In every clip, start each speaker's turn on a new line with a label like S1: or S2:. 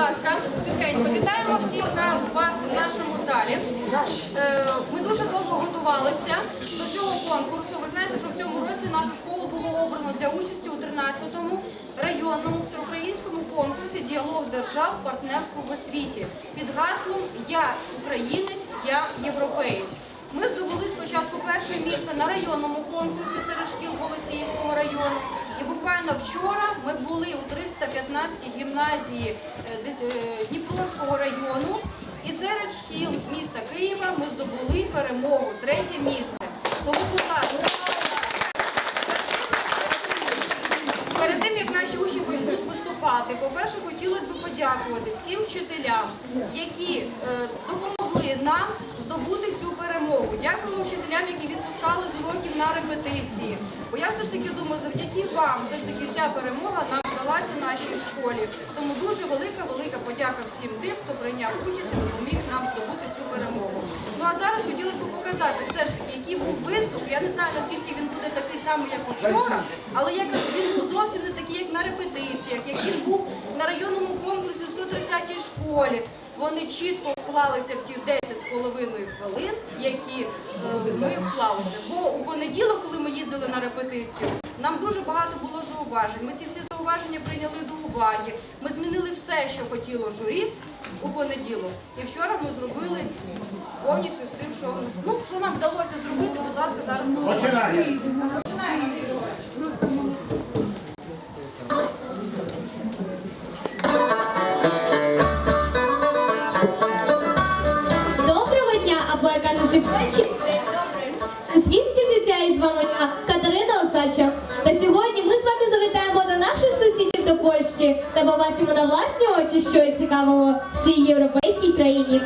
S1: ласка, тихенько, вітаємо всіх на вас в нашому залі. Е, Ми дуже довго готувалися до цього конкурсу. Ви знаєте, що в цьому році нашу школу було обрано для участі у 13-му районному всеукраїнському конкурсі Діалог держав партнерство в освіті під гаслом Я українець, я європеєць. Ми здобули спочатку перше місце на районному конкурсі серед шкіл Голосіївського району. І буквально вчора ми були у 315-й гімназії е, е, Дніпровського району. І серед шкіл міста Києва ми здобули перемогу, третє місце. Тому, будь ласка, Перед тим, як наші учні почнуть виступати, по-перше, хотілося б подякувати всім вчителям, які е, допомогли нам здобути цю перемогу. Дякуємо вчителям, які відпускали з уроків на репетиції. Бо я все ж таки думаю, завдяки вам все ж таки ця перемога нам вдалася нашій школі. Тому дуже велика, велика подяка всім тим, хто прийняв участь і допоміг нам здобути цю перемогу. Ну а зараз хотілося б показати все ж таки, який був виступ. Я не знаю, наскільки він буде такий самий, як учора, але я кажу, він був зовсім не такий, як на репетиціях, як він був на районному конкурсі у 130-й школі. Вони чітко вклалися в ті 10 з половиною хвилин, які е, ми вклалися. Бо у понеділок, коли ми їздили на репетицію, нам дуже багато було зауважень. Ми ці всі зауваження прийняли до уваги. Ми змінили все, що хотіло журі у понеділок. І вчора ми зробили повністю з тим, що ну що нам вдалося зробити. Будь ласка, зараз
S2: Починаємо.
S1: Починаємо.
S3: Світське життя із вами я, Катерина Осадча. Та сьогодні ми з вами завітаємо до наших сусідів до Польщі та побачимо на власні очі, що цікавого в цій європейській країні.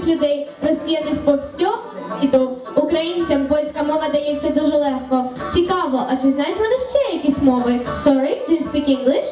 S3: Мільйонів людей, розсіяних по всьому. Українцям польська мова дається дуже легко. Цікаво, а чи знають вони ще якісь мови? Sorry, do you speak English?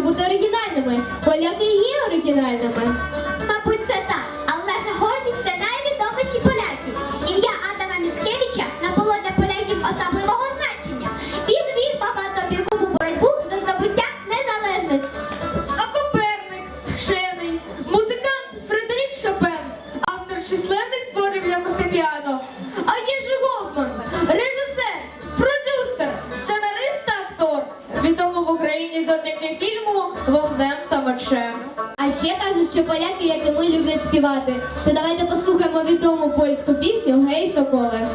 S3: Бути Гей, соколе.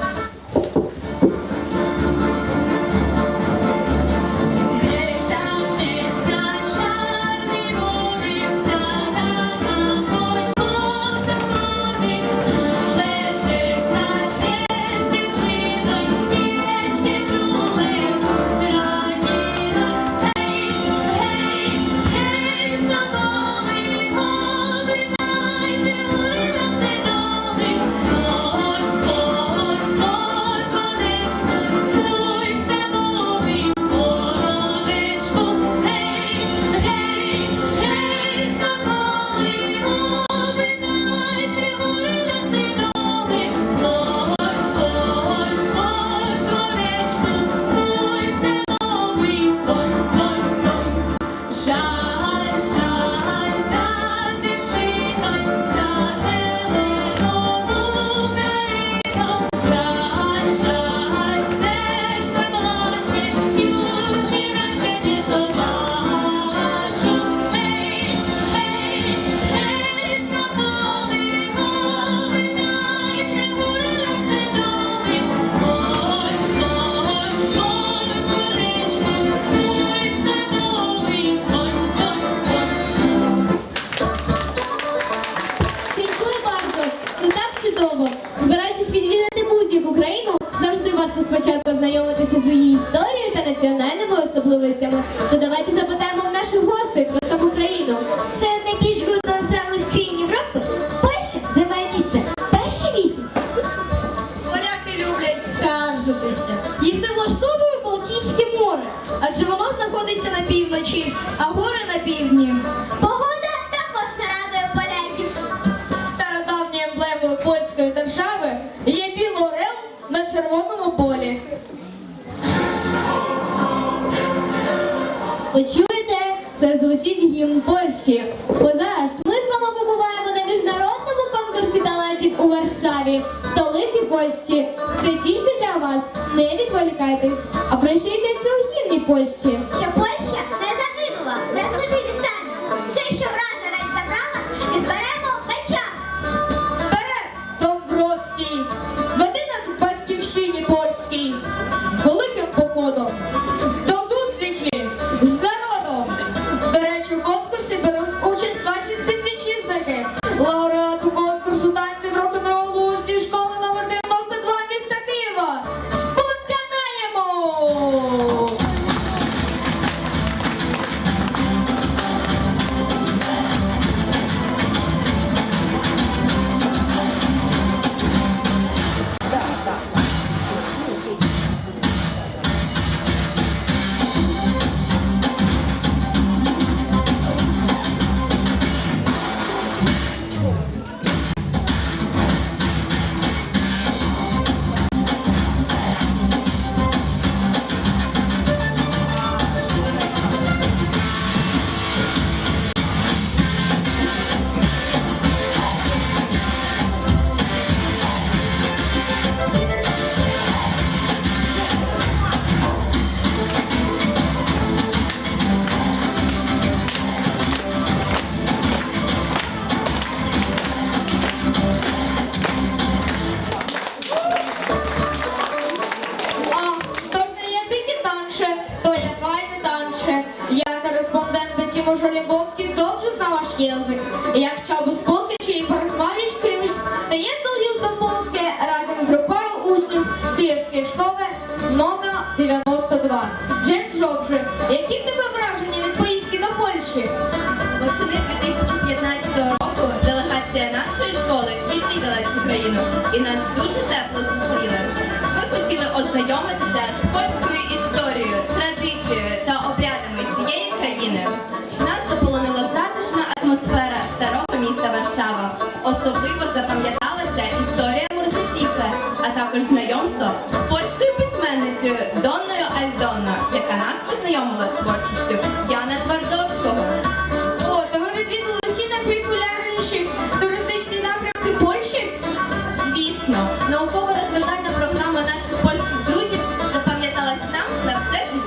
S4: Финальным кореспондент Тімо Жолібовський добре знав ваш язик. Chciałby spotkać się i porozmawiać z kimś, to jest to już do Polskie razem z grupą Київської школи номер 92. Dzień dobry. Які в тебе враження від поїздки до Польщі?
S2: Восени 2015 року делегація нашої школи відвідала цю країну і нас дуже тепло зустріли. Ми хотіли ознайомитися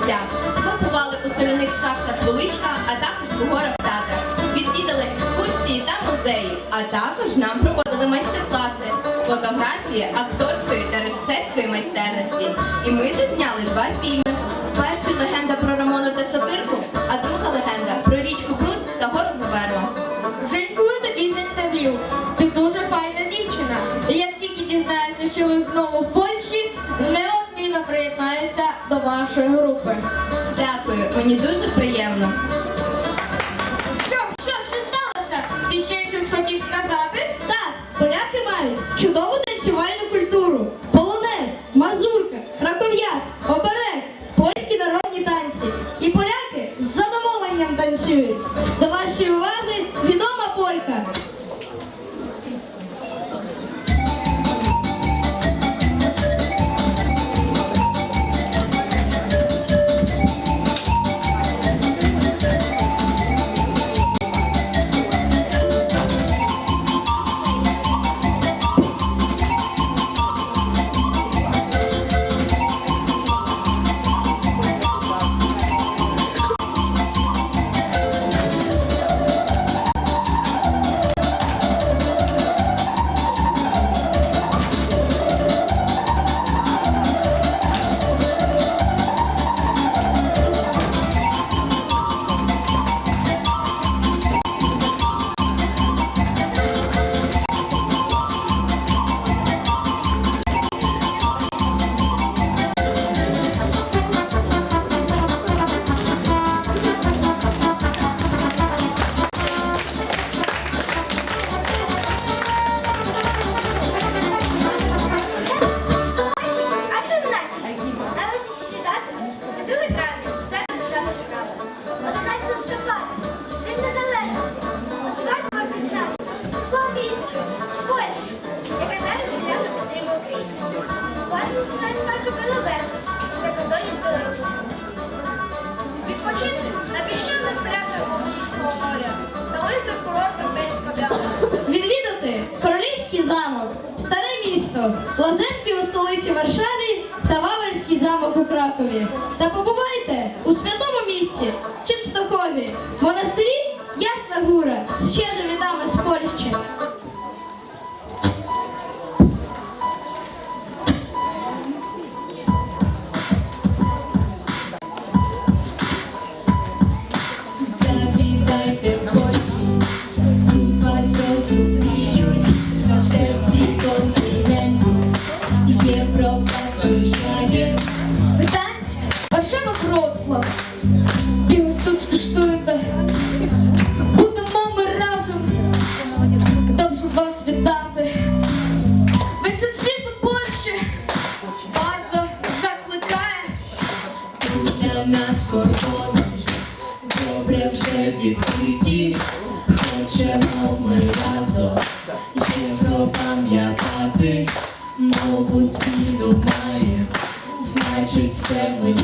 S2: життя. Ми у соляних шахтах Величка, а також у горах Татрах. Відвідали екскурсії та музеї, а також нам проводили майстер-класи з фотографії, акторської та режисерської майстерності. І ми зазняли два фільми. Перший легенда про
S4: приєднаюся до вашої групи.
S2: Дякую, мені дуже приємно.
S4: Що, що, що сталося? Ти ще щось хотів сказати?
S5: Місто, Лазенки у столиці Варшаві та Вавельський замок у Кракові. Та побувайте
S6: значить все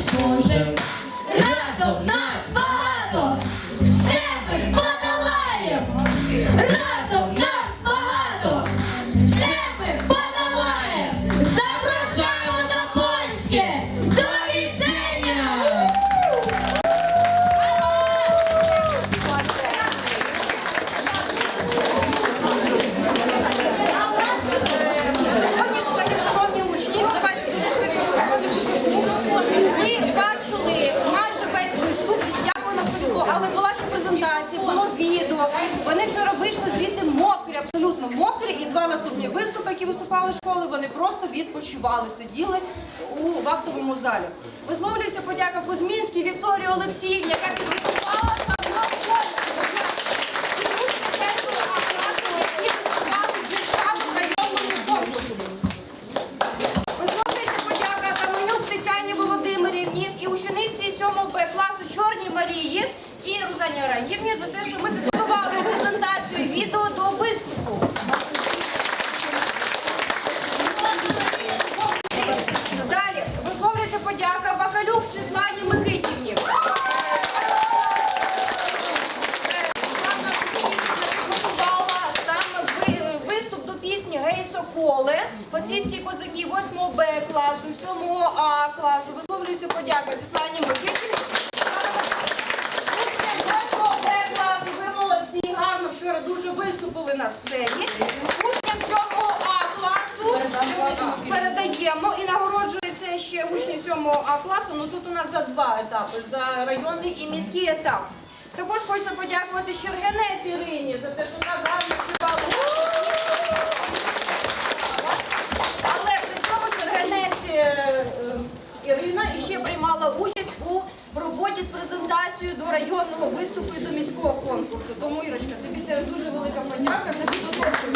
S1: відпочивали, сиділи у вахтовому залі. Висловлюється подяка Кузьмінській Вікторії Олексіївні, яка підготувала там на І тут першого класу, які виступали з віршами в районному конкурсі. Висловлюється подяка Каменюк Тетяні Володимирівні і учениці 7 Б класу Чорній Марії і Рузані Арангівні за те, що ми підготували презентацію відео до виступу. Далі висловлюється подяка Бакалюк Світлані Микитівні. Готувала саме ви- виступ до пісні Гей Соколе. Оці всі козаки 8 Б класу, 7 А класу. Висловлюється подяка Світлані Микитівні. Учням 8 Б класу, ви гарно вчора дуже виступили на сцені. Учням 7 А класу передаємо і нагороджується ще учні 7 А класу. Ну тут у нас за два етапи: за районний і міський етап. Також хочеться подякувати Чергенець Ірині за те, що так гарно співала. Але при цьому Чергенець е, е, Ірина іще приймала участь у роботі з презентацією до районного виступу і до міського конкурсу. Тому, Ірочка, тобі теж дуже велика подяка за підготовку.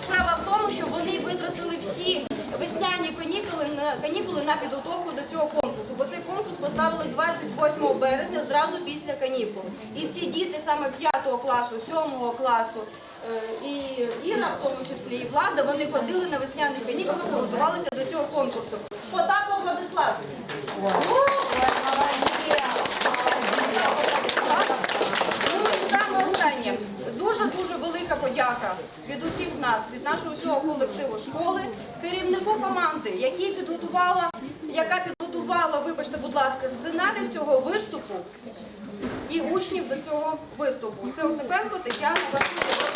S1: Справа в тому, що вони витратили всі весняні канікули на канікули на підготовку до цього конкурсу, бо цей конкурс поставили 28 березня зразу після канікул. І всі діти саме 5 класу, 7 класу е, і Іра, в тому числі, і влада, вони ходили на весняні канікули, готувалися до цього конкурсу. Потапов Владислав. Ну і саме останнє. Дуже-дуже велика подяка від усіх нас, від нашого всього колективу школи, керівнику команди, який підготувала, яка підготувала, вибачте, будь ласка, сценарій цього виступу і учнів до цього виступу. Це Осипенко Тетяна Васильівна.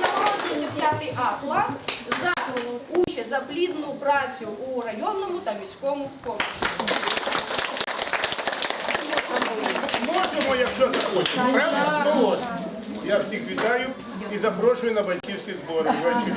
S1: Нагороджується 5 А клас за участь, за плідну працю у районному та міському конкурсі.
S7: Можемо, якщо захочемо. Я всіх вітаю і запрошую на батьківські збори ввечері.